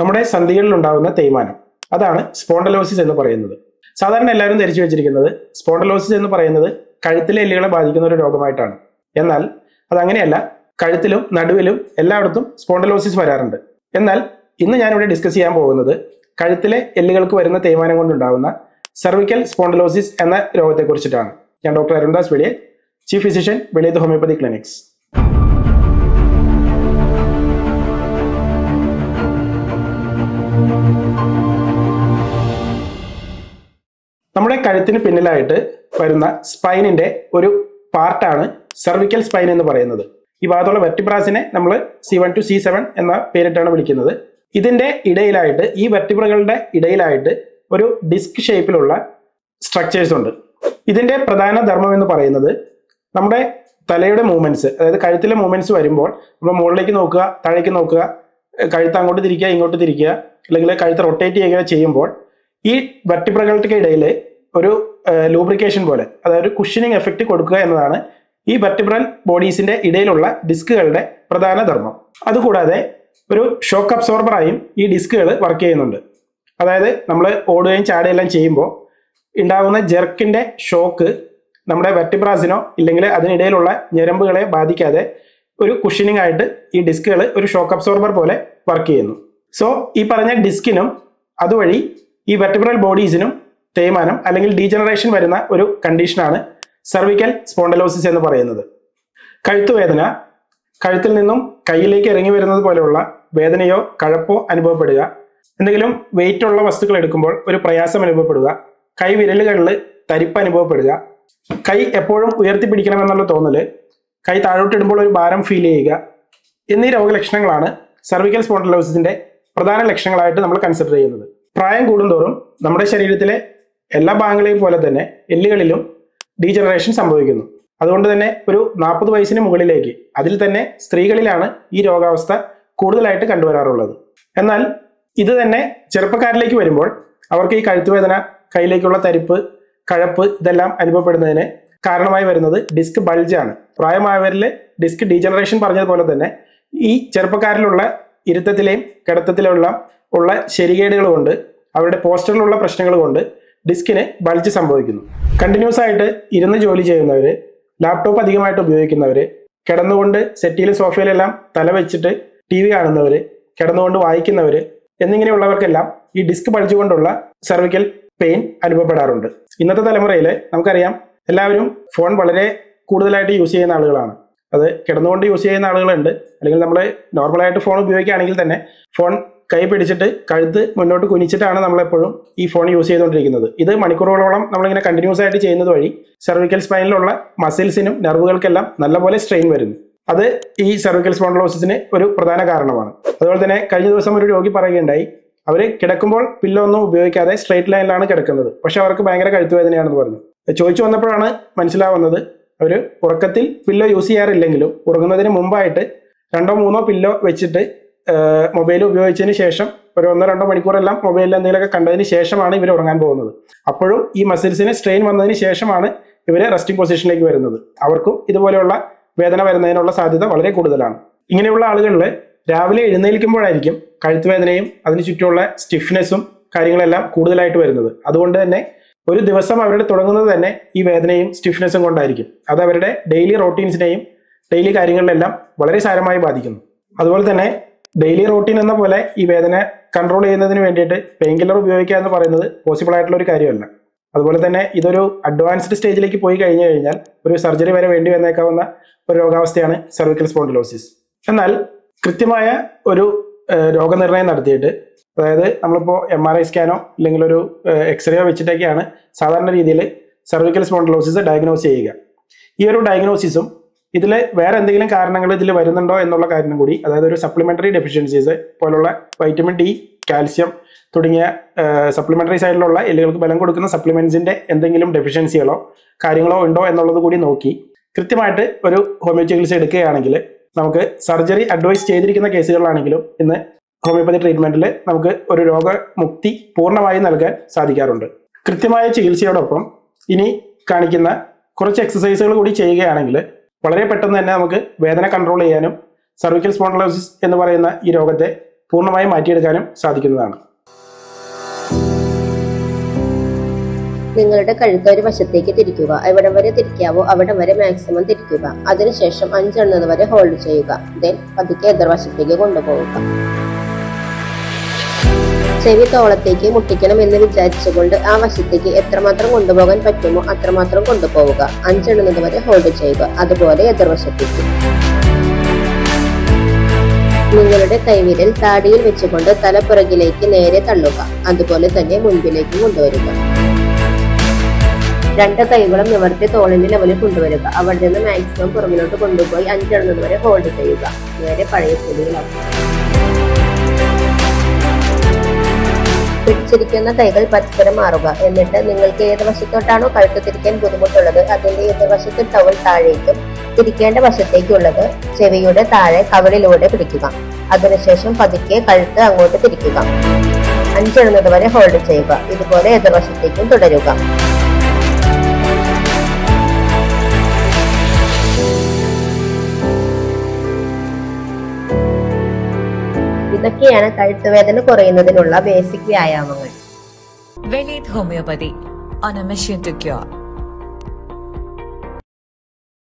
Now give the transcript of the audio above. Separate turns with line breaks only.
നമ്മുടെ സന്ധികളിൽ ഉണ്ടാകുന്ന തേയ്മാനം. അതാണ് സ്പോണ്ടലോസിസ് എന്ന് പറയുന്നത്. സാധാരണ എല്ലാവരും ധരിച്ചു വെച്ചിരിക്കുന്നത് സ്പോണ്ടലോസിസ് എന്ന് പറയുന്നത് കഴുത്തിലെ എല്ലുകളെ ബാധിക്കുന്ന ഒരു രോഗമായിട്ടാണ്. എന്നാൽ അതങ്ങനെയല്ല കഴുത്തിലും നടുവിലും എല്ലായിടത്തും സ്പോണ്ടലോസിസ് വരാറുണ്ട്. എന്നാൽ ഇന്ന് ഞാനിവിടെ ഡിസ്കസ് ചെയ്യാൻ പോകുന്നത് കഴുത്തിലെ എല്ലുകൾക്ക് വരുന്ന തേയ്മാനം കൊണ്ടുണ്ടാകുന്ന സെർവിക്കൽ സ്പോണ്ടലോസിസ് എന്ന രോഗത്തെക്കുറിച്ചിട്ടാണ്. ഞാൻ doctor Arundas വെളിയെ chief physician Veliyath homeopathy clinics നമ്മുടെ കഴുത്തിന് പിന്നിലായിട്ട് വരുന്ന സ്പൈനിന്റെ ഒരു പാർട്ടാണ് സെർവിക്കൽ സ്പൈൻ എന്ന് പറയുന്നത്. ഈ ഭാഗത്തുള്ള വെർട്ടിബ്രാസിനെ നമ്മൾ C one to C seven എന്ന പേരിട്ടാണ് വിളിക്കുന്നത്. ഇതിന്റെ ഇടയിലായിട്ട് ഈ വെർട്ടിബ്രകളുടെ ഇടയിലായിട്ട് ഒരു ഡിസ്ക് ഷേപ്പിലുള്ള സ്ട്രക്ചേഴ്സ് ഉണ്ട്. ഇതിന്റെ പ്രധാന ധർമ്മം എന്ന് പറയുന്നത് നമ്മുടെ തലയുടെ മൂവ്മെന്റ്സ് അതായത് കഴുത്തിലെ മൂവ്മെന്റ്സ് വരുമ്പോൾ നമ്മൾ മുകളിലേക്ക് നോക്കുക താഴേക്ക് നോക്കുക കഴുത്ത് അങ്ങോട്ട് തിരിക്കുക ഇങ്ങോട്ട് തിരിക്കുക അല്ലെങ്കിൽ കഴുത്ത് റൊട്ടേറ്റ് ചെയ്യുക ചെയ്യുമ്പോൾ ഈ വെർട്ടിബ്രകൾക്ക് ഇടയിൽ ഒരു ലൂബ്രിക്കേഷൻ പോലെ അതായത് ഒരു കുഷനിങ് എഫക്റ്റ് കൊടുക്കുക എന്നതാണ് ഈ വെർട്ടിബ്രൽ ബോഡീസിന്റെ ഇടയിലുള്ള ഡിസ്കുകളുടെ പ്രധാന ധർമ്മം. അതുകൂടാതെ ഒരു ഷോക്ക് അബ്സോർബറായും ഈ ഡിസ്കുകൾ വർക്ക് ചെയ്യുന്നുണ്ട്. അതായത് നമ്മൾ ഓടുകയും ചാടുകയെല്ലാം ചെയ്യുമ്പോൾ ഉണ്ടാകുന്ന ജെർക്കിന്റെ ഷോക്ക് നമ്മുടെ വെർട്ടിബ്രാസിനോ ഇല്ലെങ്കിൽ അതിനിടയിലുള്ള ഞരമ്പുകളെ ബാധിക്കാതെ ഒരു കുഷനിങ് ആയിട്ട് ഈ ഡിസ്കുകൾ ഒരു ഷോക്ക് അബ്സോർബർ പോലെ വർക്ക് ചെയ്യുന്നു. സോ ഈ പറഞ്ഞ ഡിസ്കിനും അതുവഴി ഈ വെർട്ടിബ്രൽ ബോഡീസിനും തേയ്മാനം അല്ലെങ്കിൽ ഡീജനറേഷൻ വരുന്ന ഒരു കണ്ടീഷനാണ് സെർവിക്കൽ സ്പോണ്ടലോസിസ് എന്ന് പറയുന്നത്. കഴുത്തുവേദന കഴുത്തിൽ നിന്നും കയ്യിലേക്ക് ഇറങ്ങി വരുന്നത് പോലെയുള്ള വേദനയോ കഴപ്പോ അനുഭവപ്പെടുക. എന്തെങ്കിലും വെയിറ്റ് ഉള്ള വസ്തുക്കൾ എടുക്കുമ്പോൾ ഒരു പ്രയാസം അനുഭവപ്പെടുക. കൈ വിരലുകളിൽ തരിപ്പ് അനുഭവപ്പെടുക. കൈ എപ്പോഴും ഉയർത്തിപ്പിടിക്കണമെന്നുള്ള തോന്നൽ. കൈ താഴോട്ടിടുമ്പോൾ ഒരു ഭാരം ഫീൽ ചെയ്യുക. എന്നീ രോഗലക്ഷണങ്ങളാണ് സെർവിക്കൽ സ്പോണ്ടലോസിസിന്റെ പ്രധാന ലക്ഷണങ്ങളായിട്ട് നമ്മൾ കൺസിഡർ ചെയ്യുന്നത്. പ്രായം കൂടുന്തോറും നമ്മുടെ ശരീരത്തിലെ എല്ലാ ഭാഗങ്ങളെയും പോലെ തന്നെ എല്ലുകളിലും ഡീജനറേഷൻ സംഭവിക്കുന്നു. അതുകൊണ്ട് തന്നെ ഒരു നാൽപ്പത് വയസ്സിന് മുകളിലേക്ക് അതിൽ തന്നെ സ്ത്രീകളിലാണ് ഈ രോഗാവസ്ഥ കൂടുതലായിട്ട് കണ്ടുവരാറുള്ളത്. എന്നാൽ ഇത് തന്നെ ചെറുപ്പക്കാരിലേക്ക് വരുമ്പോൾ അവർക്ക് ഈ കഴുത്തുവേദന കയ്യിലേക്കുള്ള തരിപ്പ് കഴപ്പ് ഇതെല്ലാം അനുഭവപ്പെടുന്നതിന് കാരണമായി വരുന്നത് ഡിസ്ക് ബൾജാണ് പ്രായമായവരിൽ ഡിസ്ക് ഡീജനറേഷൻ പറഞ്ഞതുപോലെ തന്നെ ഈ ചെറുപ്പക്കാരിലുള്ള ഇരുത്തത്തിലെയും കിടത്തത്തിലുള്ള ഉള്ള ശരികേടുകൾ കൊണ്ട് അവരുടെ പോസ്റ്ററിലുള്ള പ്രശ്നങ്ങൾ കൊണ്ട് ഡിസ്കിന് ബൾജ് സംഭവിക്കുന്നു. കണ്ടിന്യൂസ് ആയിട്ട് ഇരുന്ന് ജോലി ചെയ്യുന്നവർ ലാപ്ടോപ്പ് അധികമായിട്ട് ഉപയോഗിക്കുന്നവർ കിടന്നുകൊണ്ട് സെറ്റിയിലെ സോഫയിലെല്ലാം തല വെച്ചിട്ട് ടി വി കാണുന്നവർ കിടന്നുകൊണ്ട് വായിക്കുന്നവർ എന്നിങ്ങനെയുള്ളവർക്കെല്ലാം ഈ ഡിസ്ക് ബൾജ് കൊണ്ടുള്ള സെർവിക്കൽ പെയിൻ അനുഭവപ്പെടാറുണ്ട്. ഇന്നത്തെ തലമുറയിൽ നമുക്കറിയാം എല്ലാവരും ഫോൺ വളരെ കൂടുതലായിട്ട് യൂസ് ചെയ്യുന്ന ആളുകളാണ്. അത് കിടന്നുകൊണ്ട് യൂസ് ചെയ്യുന്ന ആളുകളുണ്ട്. അല്ലെങ്കിൽ നമ്മൾ നോർമലായിട്ട് ഫോൺ ഉപയോഗിക്കുകയാണെങ്കിൽ തന്നെ ഫോൺ കൈ പിടിച്ചിട്ട് കഴുത്ത് മുന്നോട്ട് കുനിച്ചിട്ടാണ് നമ്മളെപ്പോഴും ഈ ഫോൺ യൂസ് ചെയ്തുകൊണ്ടിരിക്കുന്നത്. ഇത് മണിക്കൂറുകളോളം നമ്മളിങ്ങനെ കണ്ടിന്യൂസ് ആയിട്ട് ചെയ്യുന്നത് വഴി സെർവിക്കൽ സ്പൈനിലുള്ള മസിൽസിനും നെർവുകൾക്കെല്ലാം നല്ലപോലെ സ്ട്രെയിൻ വരുന്നു. അത് ഈ സെർവിക്കൽ സ്പോണ്ടലോസിസിന് ഒരു പ്രധാന കാരണമാണ്. അതുപോലെ തന്നെ കഴിഞ്ഞ ദിവസം ഒരു രോഗി പറയുകയുണ്ടായി അവർ കിടക്കുമ്പോൾ പില്ലോ ഒന്നും ഉപയോഗിക്കാതെ സ്ട്രെയിറ്റ് ലൈനിലാണ് കിടക്കുന്നത്. പക്ഷെ അവർക്ക് ഭയങ്കര കഴുത്തുവേദനയാണെന്ന് പറഞ്ഞു. ചോദിച്ചു വന്നപ്പോഴാണ് മനസ്സിലാവുന്നത് അവർ ഉറക്കത്തിൽ പില്ലോ യൂസ് ചെയ്യാറില്ലെങ്കിലും ഉറങ്ങുന്നതിന് മുമ്പായിട്ട് രണ്ടോ മൂന്നോ പില്ലോ വെച്ചിട്ട് മൊബൈൽ ഉപയോഗിച്ചതിന് ശേഷം ഒരു ഒന്നോ രണ്ടോ മണിക്കൂറെല്ലാം മൊബൈലിൽ എന്തെങ്കിലുമൊക്കെ കണ്ടതിന് ശേഷമാണ് ഇവർ ഉറങ്ങാൻ പോകുന്നത്. അപ്പോഴും ഈ മസിൽസിന് സ്ട്രെയിൻ വന്നതിന് ശേഷമാണ് ഇവർ റെസ്റ്റിംഗ് പൊസിഷനിലേക്ക് വരുന്നത്. അവർക്കും ഇതുപോലെയുള്ള വേദന വരുന്നതിനുള്ള സാധ്യത വളരെ കൂടുതലാണ്. ഇങ്ങനെയുള്ള ആളുകളിൽ രാവിലെ എഴുന്നേൽക്കുമ്പോഴായിരിക്കും കഴുത്തുവേദനയും അതിന് ചുറ്റുമുള്ള സ്റ്റിഫ്നെസ്സും കാര്യങ്ങളെല്ലാം കൂടുതലായിട്ട് വരുന്നത്. അതുകൊണ്ട് തന്നെ ഒരു ദിവസം അവരുടെ തുടങ്ങുന്നത് തന്നെ ഈ വേദനയും സ്റ്റിഫ്നെസ്സും കൊണ്ടായിരിക്കും. അത് അവരുടെ ഡെയിലി റൊട്ടീൻസിനെയും ഡെയിലി കാര്യങ്ങളിലെല്ലാം വളരെ സാരമായി ബാധിക്കുന്നു. അതുപോലെ തന്നെ ഡെയിലി റൂട്ടീൻ എന്ന പോലെ ഈ വേദന കൺട്രോൾ ചെയ്യുന്നതിന് വേണ്ടിയിട്ട് പെയിൻ കില്ലർ ഉപയോഗിക്കുക എന്ന് പറയുന്നത് പോസിബിൾ ആയിട്ടുള്ള ഒരു കാര്യമല്ല. അതുപോലെ തന്നെ ഇതൊരു അഡ്വാൻസ്ഡ് സ്റ്റേജിലേക്ക് പോയി കഴിഞ്ഞു കഴിഞ്ഞാൽ ഒരു സർജറി വരെ വേണ്ടി വന്നേക്കാവുന്ന ഒരു രോഗാവസ്ഥയാണ് സെർവിക്കൽ സ്പോണ്ടിലോസിസ് എന്നാൽ കൃത്യമായ ഒരു രോഗനിർണയം നടത്തിയിട്ട് അതായത് നമ്മളിപ്പോൾ എം ആർ ഐ സ്കാനോ അല്ലെങ്കിൽ ഒരു എക്സ്റേയോ വെച്ചിട്ടൊക്കെയാണ് സാധാരണ രീതിയിൽ സെർവിക്കൽ സ്പോണ്ടിലോസിസ് ഡയഗ്നോസ് ചെയ്യുക. ഈ ഒരു ഡയഗ്നോസിസും ഇതിൽ വേറെ എന്തെങ്കിലും കാരണങ്ങൾ ഇതിൽ വരുന്നുണ്ടോ എന്നുള്ള കാര്യം കൂടി അതായത് ഒരു സപ്ലിമെന്ററി ഡെഫിഷ്യൻസീസ് പോലുള്ള വൈറ്റമിൻ ഡി കാൽസ്യം തുടങ്ങിയ സപ്ലിമെന്ററി സൈഡിലുള്ള എല്ലുകൾക്ക് ബലം കൊടുക്കുന്ന സപ്ലിമെന്റ്സിന്റെ എന്തെങ്കിലും ഡെഫിഷ്യൻസികളോ കാര്യങ്ങളോ ഉണ്ടോ എന്നുള്ളത് കൂടി നോക്കി. കൃത്യമായിട്ട് ഒരു ഹോമിയോ ചികിത്സ എടുക്കുകയാണെങ്കിൽ നമുക്ക് സർജറി അഡ്വൈസ് ചെയ്തിരിക്കുന്ന കേസുകളാണെങ്കിലും ഇന്ന് ഹോമിയോപ്പതി ട്രീറ്റ്മെന്റിൽ നമുക്ക് ഒരു രോഗമുക്തി പൂർണമായും നൽകാൻ സാധിക്കാറുണ്ട്. കൃത്യമായ ചികിത്സയോടൊപ്പം ഇനി കാണിക്കുന്ന കുറച്ച് എക്സസൈസുകൾ കൂടി ചെയ്യുകയാണെങ്കിൽ വളരെ പെട്ടെന്ന് തന്നെ നമുക്ക് വേദന കൺട്രോൾ ചെയ്യാനും സർവിക്കൽ സ്പോണ്ടലോസിസ് എന്ന് പറയുന്ന ഈ രോഗത്തെ പൂർണമായും മാറ്റിയെടുക്കാനും സാധിക്കുന്നതാണ്.
നിങ്ങളുടെ കഴുത്ത് ഒരു വശത്തേക്ക് തിരിക്കുക. എവിടം വരെ തിരിക്കാവോ അവിടം വരെ മാക്സിമം തിരിക്കുക. അതിനുശേഷം അഞ്ചെണ്ണത് വരെ ഹോൾഡ് ചെയ്യുക. ദെൻ പതുക്കെ എതിർവശത്തേക്ക് കൊണ്ടുപോവുക. ചെവി തോളത്തേക്ക് മുട്ടിക്കണം എന്ന് വിചാരിച്ചുകൊണ്ട് ആ വശത്തേക്ക് എത്രമാത്രം കൊണ്ടുപോകാൻ പറ്റുമോ അത്രമാത്രം കൊണ്ടുപോവുക. അഞ്ചെണ്ണുന്നത് വരെ ഹോൾഡ് ചെയ്യുക. അതുപോലെ എതിർവശത്തേക്ക്. നിങ്ങളുടെ കൈവിരൽ താടിയിൽ വെച്ചുകൊണ്ട് തലപ്പുറകിലേക്ക് നേരെ തള്ളുക. അതുപോലെ തന്നെ മുൻപിലേക്ക് കൊണ്ടുവരിക. രണ്ട് കൈകളും നിവർത്തി തോളിന്റെ ലെവലിൽ കൊണ്ടുവരിക. അവിടെ നിന്ന് മാക്സിമം പുറകിലോട്ട് കൊണ്ടുപോയി അഞ്ചെണ്ണുന്നത് വരെ ഹോൾഡ് ചെയ്യുക. നേരെ പഴയ സ്ഥിതിയിലാക്കുക പിടിച്ചിരിക്കുന്ന കൈകൾ പരസ്പരം മാറുക. എന്നിട്ട് നിങ്ങൾക്ക് ഏത് വശത്തോട്ടാണോ കഴുത്ത് തിരിക്കാൻ ബുദ്ധിമുട്ടുള്ളത് അതിന്റെ എതിർവശത്ത് ടവൽ താഴേക്കും തിരിക്കേണ്ട വശത്തേക്കുള്ളത് ചെവിയുടെ താഴെ കവളിലൂടെ പിടിക്കുക. അതിനുശേഷം പതുക്കെ കഴുത്ത് അങ്ങോട്ട് തിരിക്കുക. അഞ്ചെണ്ണത് വരെ ഹോൾഡ് ചെയ്യുക. ഇതുപോലെ എതിർവശത്തേക്കും തുടരുക. ഇതൊക്കെയാണ് കഴുത്തുവേദന കുറയുന്നതിനുള്ള ബേസിക് വ്യായാമങ്ങൾ
Venit homeopathy on a mission to cure.